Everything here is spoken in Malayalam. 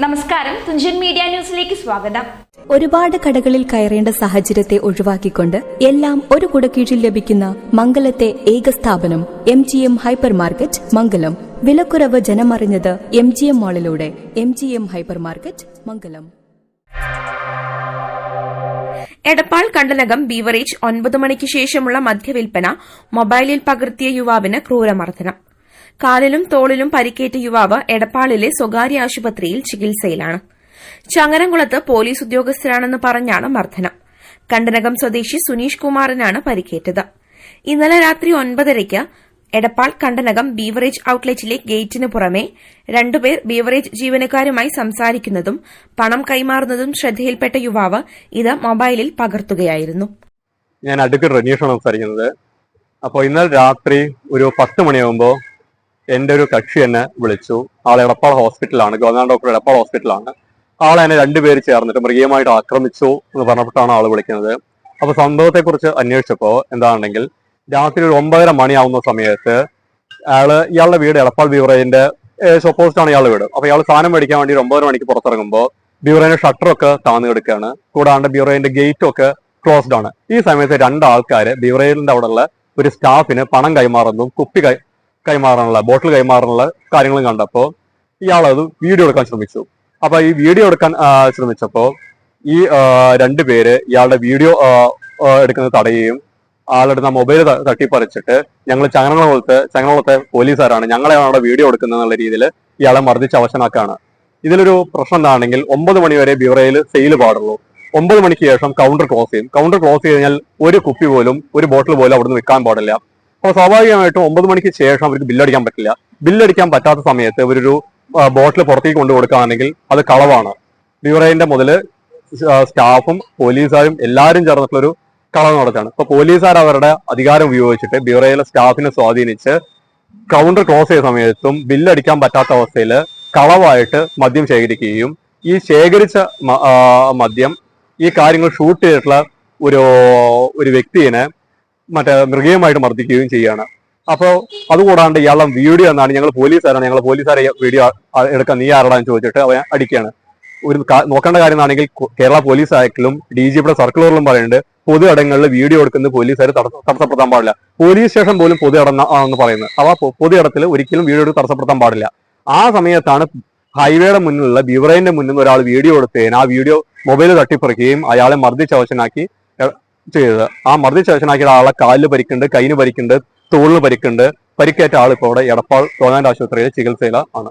നമസ്കാരം. തുഞ്ചൻ മീഡിയ ന്യൂസിലേക്ക് സ്വാഗതം. ഒരുപാട് കടകളിൽ കയറേണ്ട സാഹചര്യത്തെ ഒഴിവാക്കിക്കൊണ്ട് എല്ലാം ഒരു കുടക്കീഴിൽ ലഭിക്കുന്ന മംഗലത്തെ ഏക സ്ഥാപനം M G M hypermarket Mangalam. വിലക്കുറവ് ജനമറിഞ്ഞത് M G M മാളിലൂടെ M G M hypermarket Mangalam. Edappal Kandanakam beverage ഒൻപത് മണിക്ക് ശേഷമുള്ള മദ്യവിൽപ്പന മൊബൈലിൽ പകർത്തിയ യുവാവിന് ക്രൂരമർദ്ദനം. കാലിലും തോളിലും പരിക്കേറ്റ യുവാവ് എടപ്പാളിലെ സ്വകാര്യ ആശുപത്രിയിൽ ചികിത്സയിലാണ്. ചങ്ങരംകുളത്ത് പോലീസ് ഉദ്യോഗസ്ഥരാണെന്ന് പറഞ്ഞാണ് മർദ്ദനം. കണ്ടനകം സ്വദേശി സുനീഷ് കുമാറിനാണ് പരിക്കേറ്റത്. ഇന്നലെ രാത്രി ഒൻപതരയ്ക്ക് എടപ്പാൾ കണ്ടനകം ബീവറേജ് ഔട്ട്ലെറ്റിലെ ഗേറ്റിന് പുറമെ രണ്ടുപേർ ബീവറേജ് ജീവനക്കാരുമായി സംസാരിക്കുന്നതും പണം കൈമാറുന്നതും ശ്രദ്ധയിൽപ്പെട്ട യുവാവ് ഇത് മൊബൈലിൽ പകർത്തുകയായിരുന്നു. ഞാൻ അടുക്കൽ റനീഷാണ് സംസാരിക്കുന്നത്. അപ്പോൾ ഇന്നലെ രാത്രി ഒരു പത്ത് മണിയാകുമ്പോൾ എന്റെ ഒരു കക്ഷി എന്നെ വിളിച്ചു. ആൾ എടപ്പാൾ ഹോസ്പിറ്റലാണ് ഗവർണർ ഡോക്ടർ എടപ്പാൾ ഹോസ്പിറ്റലാണ് ആളെ എന്നെ രണ്ടുപേര് ചേർന്നിട്ട് മൃഗീയമായിട്ട് ആക്രമിച്ചു എന്ന് പറഞ്ഞപ്പോഴാണ് ആൾ വിളിക്കുന്നത്. അപ്പോൾ സംഭവത്തെക്കുറിച്ച് അന്വേഷിച്ചപ്പോൾ എന്താണെങ്കിൽ രാത്രി ഒരു ഒമ്പതര മണിയാവുന്ന സമയത്ത് അയാൾ ഇയാളുടെ വീട് എടപ്പാൾ ബീവറേജിന്റെ ഏകദേശം ഇയാളുടെ വീട്. അപ്പൊ ഇയാൾ സാധനം മേടിക്കാൻ വേണ്ടി ഒരു ഒമ്പതര മണിക്ക് പുറത്തിറങ്ങുമ്പോൾ ബ്യൂറോയിന്റെ ഷട്ടറൊക്കെ താന്നു കിടക്കുകയാണ് കൂടാണ്ട് ബ്യൂറോയിന്റെ ഗേറ്റും ഒക്കെ ക്ലോസ്ഡ് ആണ്. ഈ സമയത്ത് രണ്ട് ആൾക്കാര് ബീവറേജിന്റെ അവിടെയുള്ള ഒരു സ്റ്റാഫിന് പണം കൈമാറുന്നു കുപ്പി കൈമാറാനുള്ള ബോട്ടിൽ കൈമാറാനുള്ള കാര്യങ്ങളും കണ്ടപ്പോൾ ഇയാൾ അത് വീഡിയോ എടുക്കാൻ ശ്രമിച്ചു. അപ്പൊ ഈ വീഡിയോ എടുക്കാൻ ശ്രമിച്ചപ്പോ ഈ രണ്ടു പേര് ഇയാളുടെ വീഡിയോ എടുക്കുന്നത് തടയുകയും ആളെടുത്ത മൊബൈൽ തട്ടിപ്പറിച്ചിട്ട് ഞങ്ങൾ ചങ്ങനകുളത്ത് ചങ്ങനകുളത്തെ പോലീസുകാരാണ് ഞങ്ങളെയാണ് അവിടെ വീഡിയോ എടുക്കുന്നത് എന്നുള്ള രീതിയിൽ ഇയാളെ മർദ്ദിച്ച് അവശനാക്കാണ്. ഇതിലൊരു പ്രശ്നം എന്താണെങ്കിൽ ഒമ്പത് മണി വരെ ബിവറയിൽ സെയിൽ പാടുള്ളൂ. ഒമ്പത് മണിക്ക് ശേഷം കൗണ്ടർ ക്ലോസ് ചെയ്യും. കൗണ്ടർ ക്ലോസ് ചെയ്ത് കഴിഞ്ഞാൽ ഒരു കുപ്പി പോലും ഒരു ബോട്ടിൽ പോലും അവിടുന്ന് വിൽക്കാൻ പാടില്ല. അപ്പോൾ സ്വാഭാവികമായിട്ടും ഒമ്പത് മണിക്ക് ശേഷം അവർക്ക് ബില്ലടിക്കാൻ പറ്റില്ല. ബില്ലടിക്കാൻ പറ്റാത്ത സമയത്ത് ഇവരൊരു ബോട്ടിൽ പുറത്തേക്ക് കൊണ്ടു കൊടുക്കുകയാണെങ്കിൽ അത് കളവാണ്. ബ്യൂറോയിന്റെ മുതൽ സ്റ്റാഫും പോലീസുകാരും എല്ലാവരും ചേർന്നിട്ടുള്ളൊരു കളവ് നടത്താണ് ഇപ്പൊ പോലീസുകാർ അവരുടെ അധികാരം ഉപയോഗിച്ചിട്ട് ബ്യൂറോയിലെ സ്റ്റാഫിനെ സ്വാധീനിച്ച് കൗണ്ടർ ക്ലോസ് ചെയ്ത സമയത്തും ബില്ലടിക്കാൻ പറ്റാത്ത അവസ്ഥയിൽ കളവായിട്ട് മദ്യം ശേഖരിക്കുകയും ഈ ശേഖരിച്ച മദ്യം ഈ കാര്യങ്ങൾ ഷൂട്ട് ചെയ്തിട്ടുള്ള ഒരു ഒരു വ്യക്തിയെ മറ്റേ മൃഗീയമായിട്ട് മർദ്ദിക്കുകയും ചെയ്യുകയാണ് അപ്പോൾ അതുകൂടാണ്ട് ഇയാളെ വീഡിയോ എന്നാണ് ഞങ്ങൾ പോലീസുകാരാണ്. ഞങ്ങൾ പോലീസുകാരെ വീഡിയോ എടുക്കാൻ നീ ആരടാന്ന് ചോദിച്ചിട്ട് അവൻ അടിക്കുകയാണ്. ഒരു നോക്കേണ്ട കാര്യം എന്നാണെങ്കിൽ കു- കേരള പോലീസ് ആക്ടിലും ഡി ജി പിയുടെ സർക്കുലറിലും പറയുന്നുണ്ട് പൊതു ഇടങ്ങളിൽ വീഡിയോ എടുക്കുന്നത് പോലീസുകാർ തടസ്സ- തടസ്സപ്പെടുത്താൻ പാടില്ല. പോലീസ് സ്റ്റേഷൻ പോലും പൊതു ഇടം ആണെന്ന് പറയുന്നത്. അവ പൊ- പൊതു ഇടത്തിൽ ഒരിക്കലും വീഡിയോ എടുത്ത് തടസ്സപ്പെടുത്താൻ പാടില്ല. ആ സമയത്താണ് ഹൈവേയുടെ മുന്നിലുള്ള ബിവറേന്റെ മുന്നിൽ നിന്ന് ഒരാൾ വീഡിയോ എടുത്തതിന് ആ വീഡിയോ മൊബൈൽ തട്ടിപ്പറിക്കുകയും അയാളെ മർദ്ദിച്ച് അവശനാക്കി എ- ചെയ്തത്. ആ മർദ്ദിച്ച ശേഷനാക്കിയ ആളെ കാലിന് പരിക്കുണ്ട് കൈന് പരിക്കുണ്ട് തോളിന് പരിക്കുണ്ട്. പരിക്കേറ്റ ആൾ ഇപ്പോൾ ഇവിടെ എടപ്പാൾ ഗവൺമെന്റ് ആശുപത്രിയിൽ ചികിത്സയിൽ ആണ്